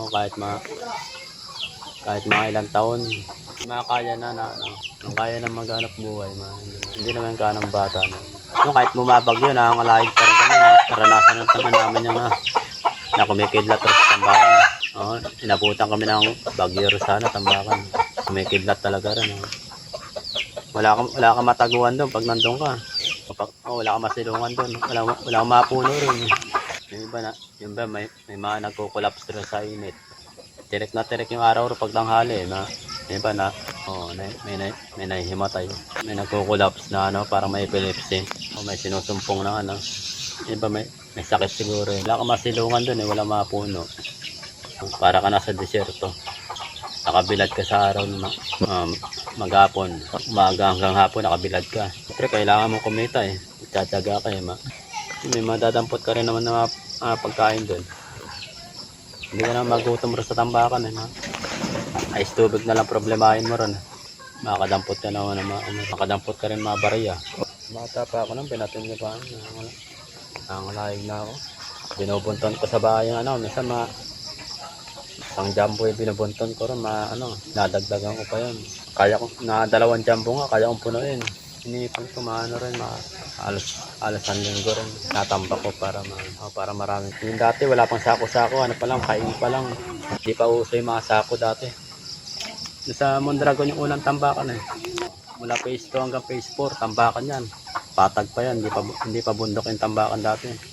O kahit mga kahit mga ilang taon, makakaya na na ano, ang kaya na maghanap buhay, ma, hindi naman ka ng bata na. No, kahit bumabag yun, nangangalayag pa rin kami. Na, naranasan ng naman namin yung na, na kumikidlat sa tambakan. Oo, inabutan kami ng bagyo sana, tambakan. Kumikidlat talaga rin. Oh. Wala kang wala kang mataguan doon pag nandun ka. Kapag, oh, wala kang masilungan doon. Wala, wala kang mapuno rin. Yung iba na, yung iba may, may mga nagko-collapse rin sa init. Tirek na tirek yung araw pag tanghali na yung iba na oh, may may may, may nahihimatay. May nagko-collapse na ano para may epilepsy o may sinusumpong na ano. Yung iba may may sakit siguro. eh. Wala kang masilungan doon eh, wala mapuno. Para ka nasa desierto. Nakabilad ka sa araw na um, maghapon. Umaga hanggang hapon nakabilad ka. Siyempre kailangan mo kumita eh. Tsatsaga ka eh. Ma. May madadampot ka rin naman na uh, pagkain doon. Hindi ka na magutom rin sa tambakan eh. Ma. Ice tubig na lang problemahin mo ron. Makadampot ka na ma- ano, makadampot ka rin mga bariya. Bata pa ako nang pinatin ko pa. Nangalayag na ako. Binubunton ko sa bahay ano, minsan ma isang jumbo yung binubunton ko rin, ma, ano, nadagdagan ko pa yun. Kaya ko, na dalawang jumbo nga, kaya kong punuin. Iniipon ko, maano rin, ma, alas, alas ang linggo rin. Natambak ko para, ma, para marami. Yung dati, wala pang sako-sako, ano pa lang, kain pa lang. Hindi pa uso yung mga sako dati. Doon Sa Mondragon yung unang tambakan eh. Mula phase 2 hanggang phase 4, tambakan yan. Patag pa yan, hindi pa, hindi pa bundok yung tambakan dati.